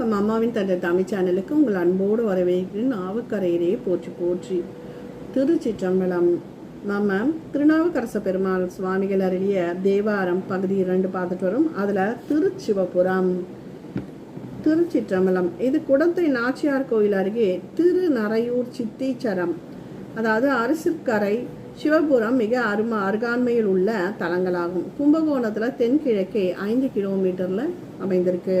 வணக்கம் அம்மாவின் தந்தை தமிழ் சேனலுக்கு உங்கள் அன்போடு வரவேற்கிறேன். ஆவுக்கரையிலேயே போற்றி போற்றி. திருச்சிற்றம்பலம். நம்ம திருநாவுக்கரச பெருமாள் சுவாமிகள் அருளிய தேவாரம் பகுதி இரண்டு பார்த்துட்டு வரும். அதில் திருச்சிவபுரம். திருச்சிற்றம்பலம். இது குடத்தை நாச்சியார் கோயில் அருகே திருநறையூர் சித்தீச்சரம். அதாவது அரசுக்கரை சிவபுரம் மிக அரும அருகாண்மையில் உள்ள தலங்களாகும். கும்பகோணத்தில் தென்கிழக்கே ஐந்து கிலோமீட்டரில் அமைந்திருக்கு.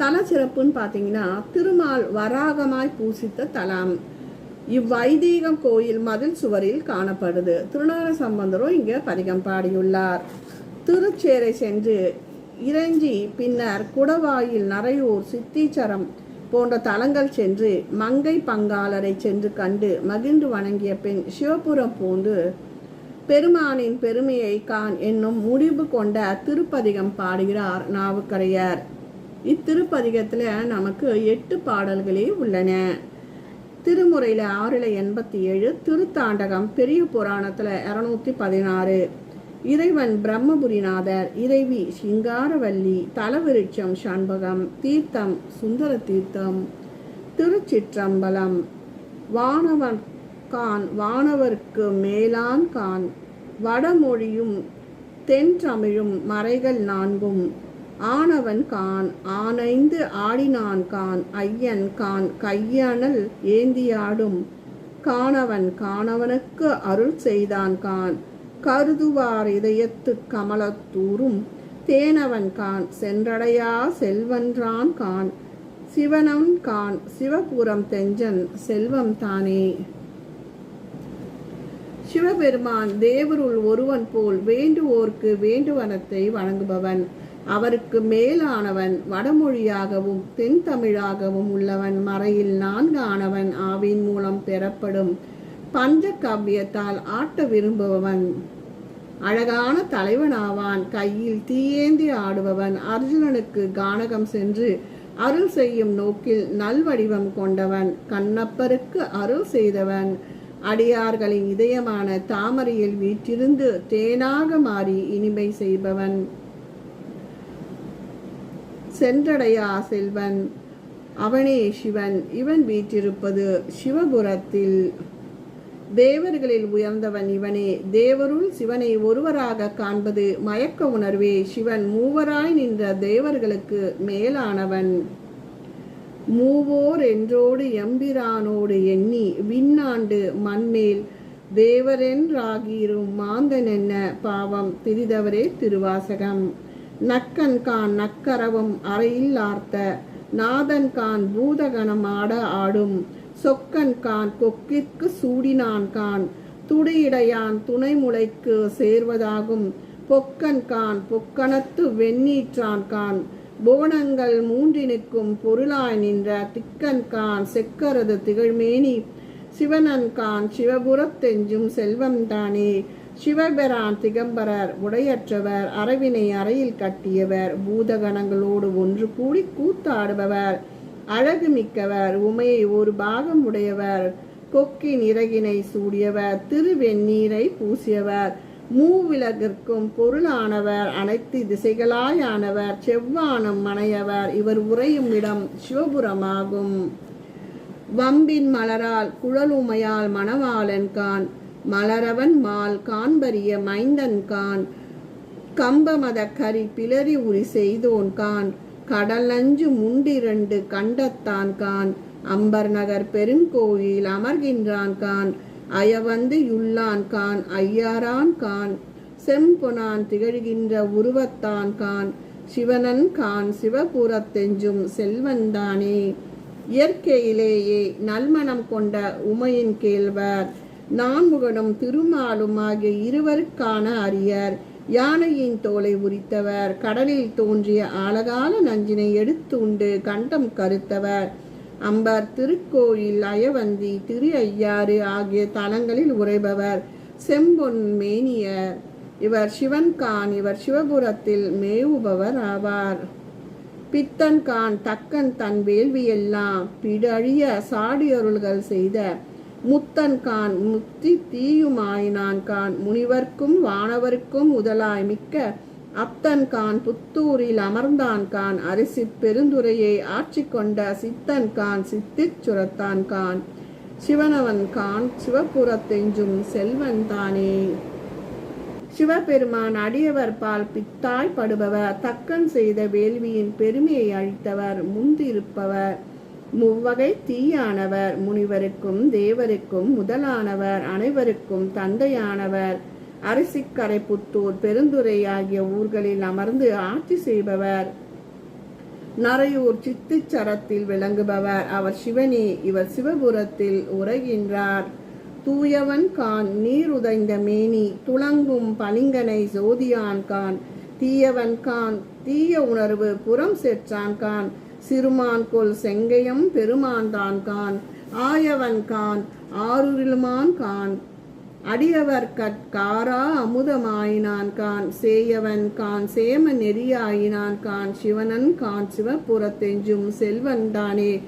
தல சிறப்புன்னு பார்த்தீங்கன்னா திருமால் வராகமாய் பூசித்த தலம். இவ்வைதீகம் கோயில் மதில் சுவரில் காணப்படுது. திருநார சம்பந்தரும் இங்கே பதிகம் பாடியுள்ளார். திருச்சேரை சென்று இறைஞ்சி பின்னர் குடவாயில் நரையூர் சித்தீச்சரம் போன்ற தலங்கள் சென்று மங்கை பங்காளரை சென்று கண்டு மகிழ்ந்து வணங்கிய பின் சிவபுரம் பூந்து பெருமானின் பெருமையை கான் என்னும் முடிவு கொண்ட திருப்பதிகம் பாடுகிறார் நாவுக்கரையர். இத்திருப்பதிகத்தில் நமக்கு எட்டு பாடல்களே உள்ளன. திருமுறையில் ஆறில் எண்பத்தி ஏழு திருத்தாண்டகம் பெரிய புராணத்தில் இரநூத்தி பதினாறு இறைவன் பிரம்மபுரிநாதர் இறைவி சிங்காரவல்லி தலவிருட்சம் சண்பகம் தீர்த்தம் சுந்தர தீர்த்தம் திருச்சிற்றம்பலம் வானவன் கான் வானவர்க்கு மேலான் கான் வடமொழியும் தென் தமிழும் மறைகள் நான்கும். ஆனவன் கான் ஆனைந்து ஆடினான் கான் ஐயன் கான் கையணல் ஏந்தியாடும். காணவன் காணவனுக்கு அருள் செய்தான் கான் கருதுவார் இதயத்து கமலத்தூரும் தேனவன் கான் சென்றடையா செல்வன்றான் கான் சிவனன் கான் சிவபுரம் தெஞ்சன் செல்வம் தானே. சிவபெருமான் தேவருள் ஒருவன் போல் வேண்டுவோர்க்கு வேண்டுவனத்தை வழங்குபவன் அவருக்கு மேலானவன் வடமொழியாகவும் தென் தமிழாகவும் உள்ளவன். மறையில் நான்கு ஆனவன் ஆவின் மூலம் பெறப்படும் பஞ்ச காவியத்தால் ஆட்ட விரும்புபவன். அழகான தலைவனாவான். கையில் தீயேந்தி ஆடுபவன். அர்ஜுனனுக்கு கானகம் சென்று அருள் செய்யும் நோக்கில் நல்வடிவம் கொண்டவன். கண்ணப்பருக்கு அருள் செய்தவன். அடியார்களின் இதயமான தாமரையில் வீற்றிருந்து தேனாக மாறி இனிமை செய்பவன். சென்றடையா செல்வன் அவனே சிவன். இவன் வீற்றிருப்பது சிவபுரத்தில். தேவர்களில் உயர்ந்தவன் இவனே. தேவருள் சிவனை ஒருவராக காண்பது மயக்க உணர்வே. சிவன் மூவராய் நின்ற தேவர்களுக்கு மேலானவன். மூவோர் என்றோடு எம்பிரானோடு எண்ணி விண்ணாண்டு மண்மேல் தேவரென்றாகிரும் மாந்தன் என்ன பாவம். திரிதவரே திருவாசகம். நக்கன் கான் நக்கரவும் அறையில் ஆர்த்த நாதன் கான் பூதகணம் ஆட ஆடும் சொக்கன் கான் கொக்கிற்கு சூடினான் கான் துடியிடையான் துணைமுளைக்கு சேர்வதாகும் பொக்கன் கான் பொக்கணத்து வெண்ணீற்றான் கான் புவனங்கள் மூன்றினுக்கும் பொருளாய் நின்ற திக்கன் கான் செக்கரது திகழ்மேனி சிவனன்கான் சிவபுரத்தெஞ்சும் செல்வம் தானே. சிவபெரான் திகம்பரர் உடையற்றவர் அரவினை அறையில் கட்டியவர் பூதகணங்களோடு ஒன்று கூடி கூத்தாடுபவர். அழகு மிக்கவர் உமையை ஒரு பாகம் உடையவர். கொக்கின் இறகினை சூடியவர் திருவெந்நீரை பூசியவர். மூவிலகிற்கும் பொருளானவர் அனைத்து திசைகளாயானவர். செவ்வானம் மனையவர் இவர் உறையும் இடம் சிவபுரமாகும். வம்பின் மலரால் குழலுமையால் மணவாளன் கான் மலரவன் மால் காண்பரிய மைந்தன் கான் கம்பமத கரி பிளறி உரி செய்தோன் கான் கடலஞ்சு முண்டிரண்டு கண்டத்தான் கான் அம்பர் நகர் பெருங்கோயில் அமர்கின்றான் கான் அயவந்து யுள்ளான் கான் ஐயாரான் கான் செம்பொனான் திகழ்கின்ற உருவத்தான் கான் சிவனன் கான் சிவபுரத்தெஞ்சும் செல்வந்தானே. இயற்கையிலேயே நல்மணம் கொண்ட உமையின் கேள்வர் நான்முகனும் திருமாலும் ஆகிய இருவருக்கான அரியர் யானையின் தோலை உரித்தவர் கடலில் தோன்றிய ஆழகால நஞ்சினை எடுத்து உண்டு கண்டம் கருத்தவர். அம்பர் திருக்கோயில் அயவந்தி திரு ஐயாறு ஆகிய தலங்களில் உரைபவர் செம்பொன் மேனியர். இவர் சிவன்கான் இவர் சிவபுரத்தில் மேவுபவர் ஆவார். பித்தன் கான் தக்கன் தன் வேள்வியெல்லாம் பிடழிய சாடியருள்கள் செய்த. முத்தன் கான் முத்தி தீயுமாயினான் கான் முனிவர்க்கும் வானவர்க்கும் முதலாய் மிக்க. அப்தன்கான் புத்தூரில் அமர்ந்தான் கான் அரிசி பெருந்துரையை ஆட்சி கொண்ட சித்தன்கான் சித்திச் சிவனவன் கான் சிவபுரத்தெஞ்சும் செல்வன் தானே. சிவபெருமான் அடியவர் பால் பித்தாய் படுபவர். தக்கன் செய்த வேள்வியின் பெருமையை அழித்தவர் முந்திருப்பவர். முவ்வகை தீயானவர் முனிவருக்கும் தேவருக்கும் முதலானவர் அனைவருக்கும் தந்தையானவர். அரிசிக்கரை புத்தூர் பெருந்துறை ஆகிய ஊர்களில் அமர்ந்து ஆட்சி செய்பவர். நரையூர் சித்திச்சரத்தில் விளங்குபவர். அவர் சிவனே இவர் சிவபுரத்தில் உரைகின்றார். தூயவன் கான் நீருதைந்த மேனி துளங்கும் பளிங்கனை ஜோதியான் கான். தீயவன் கான் தீய உணர்வு புறம் செற்றான் கான். சிறுமான் கொல் செங்கையம் பெருமான் தான் கான். ஆயவன் கான் ஆருரிலுமான் கான். அடியவர் கற்காரா அமுதமாயினான் கான். சேயவன் கான் சேம நெறியாயினான் கான். சிவனன் கான் சிவபுறத்தெஞ்சும் செல்வன் தானே.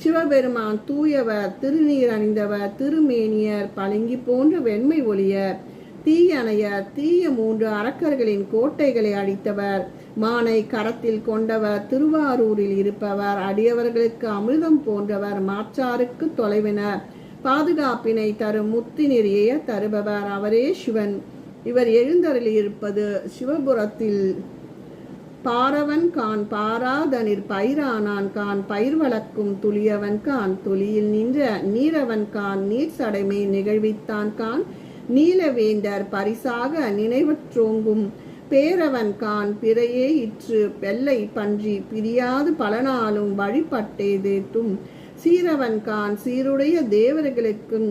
சிவபெருமான் தூயவர் திருநீர் அணிந்தவர் திருமேனியர் பளிங்கி போன்ற வெண்மை ஒளியர் தீயணையர் தீய மூன்று அரக்கர்களின் கோட்டைகளை அடித்தவர். மானை கரத்தில் கொண்டவர் திருவாரூரில் இருப்பவர் அடியவர்களுக்கு அமிர்தம் போன்றவர் மாற்றாருக்கு தொலைவினர். பாதுகாப்பினை தரும் முத்தி நெறிய தருபவர் அவரே சிவன். இவர் எழுந்தருளியிருப்பது சிவபுரத்தில் பாரவன் கான் பாராதனிற் பயிரானான் கான் பயிர் வளர்க்கும் துளியவன் கான் துளியில் நின்ற நீரவன் கான் நீர் சடைமை நிகழ்வித்தான் கான் நீலவேந்தர் பரிசாக நினைவற்றோங்கும் பேரவன் கான் பிறையே இற்று வெள்ளை பன்றி பிரியாது பலனாலும் வழிபட்டேதேத்தும் சீரவன் கான் சீருடைய தேவர்களுக்கும்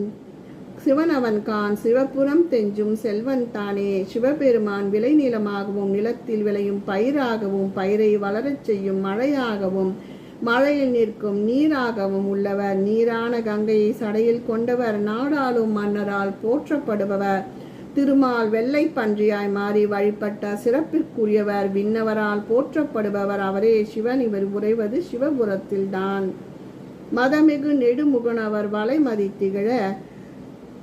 சிவனவன் கான் சிவபுரம் தெஞ்சும் செல்வன் தானே சிவபெருமான் விளைநிலமாகவும் நிலத்தில் விளையும் பயிராகவும் பயிரை வளரச் செய்யும் மழையாகவும் மழையில் நிற்கும் நீராகவும் உள்ளவர். நீரான கங்கையை சடையில் கொண்டவர். நாடாளும் மன்னரால் போற்றப்படுபவர். திருமால் வெள்ளை பன்றியாய் மாறி வழிபட்ட சிறப்பிற்குரியவர். விண்ணவரால் போற்றப்படுபவர். அவரே சிவன். இவர் உறைவது சிவபுரத்தில்தான். மதமிகு நெடுமுகனவர் வலைமதி திகழ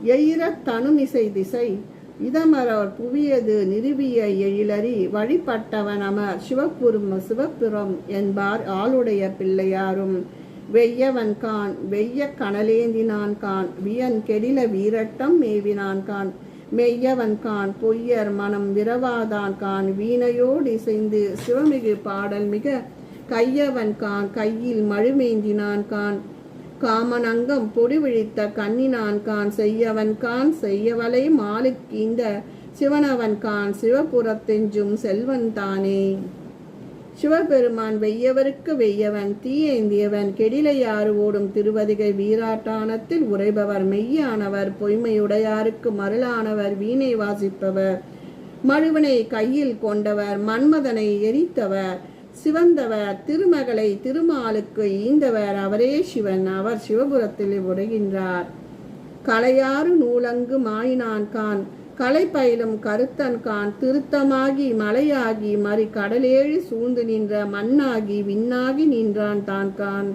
எயிர தனுமிசை திசை. இதமரவர் புவியது நிறுவிய எழிலறி வழிபட்டவன் அமர் சிவப்புரும் சிவப்புறம் என்பார் ஆளுடைய பிள்ளையாரும். வெய்யவன் கான் வெய்ய கனலேந்தினான் கான் வியன் கெடில வீரட்டம் மேவினான் கான். மெய்யவன் கான் பொய்யர் மனம் விரவாதான் கான். வீணையோடு இசைந்து சிவமிகு பாடல் மிக கையவன் கான் கையில் மழுமேந்தினான் கான். காமனங்கம் பொடி விழித்த கண்ணினான் கான் செய்யவன் கான் செய்யவலை மாலுக்கீந்த சிவனவன் கான் சிவபுரத்தெஞ்சும் செல்வன் தானே. சிவபெருமான் வெய்யவருக்கு வெய்யவன் தீயேந்தியவன் கெடிலையாறு ஓடும் திருவதிகை வீராட்டானத்தில் உரைபவர் மெய்யானவர் பொய்மையுடையாருக்கு மருளானவர் வீணை வாசிப்பவர் மழுவனை கையில் கொண்டவர் மன்மதனை எரித்தவர் சிவந்தவர் திருமகளை திருமாலுக்கு ஈந்தவர் அவரே சிவன். அவர் சிவபுரத்தில் உடைகின்றார் கலையாறு நூலங்கு மாயினான் கான். கலை பயிலும் கருத்தன் கான். திருத்தமாகி மலையாகி மறி கடலேழி சூழ்ந்து நின்ற மண்ணாகி விண்ணாகி நின்றான் தான் கான்.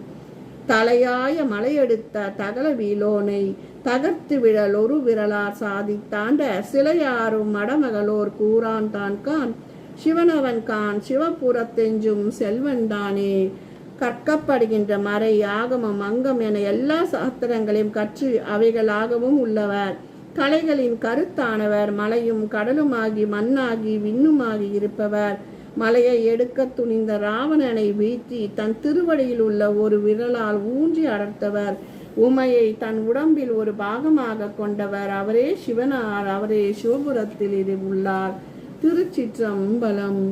தலையாய மலையெடுத்த தகல வீலோனை தகர்த்து விழல் ஒரு விரலார் சாதித்தாண்ட சிலையாரும் மடமகளோர் கூறான் தான் கான். சிவனவன் கான் சிவபுரத்தெஞ்சும் செல்வன் தானே கற்கப்படுகின்ற மறை ஆகமம் அங்கம் என எல்லா சாஸ்திரங்களையும் கற்று அவைகளாகவும் உள்ளவர். கலைகளின் கருத்தானவர் மலையும் கடலுமாகி மண்ணாகி விண்ணுமாகி இருப்பவர். மலையை எடுக்க துணிந்த ராவணனை வீழ்த்தி தன் திருவடியில் உள்ள ஒரு விரலால் ஊன்றி அடர்த்தவர். உமையை தன் உடம்பில் ஒரு பாகமாக கொண்டவர். அவரே சிவனார் அவரே சிவபுரத்தில் இது உள்ளார். திருச்சிற்றம்பலம்.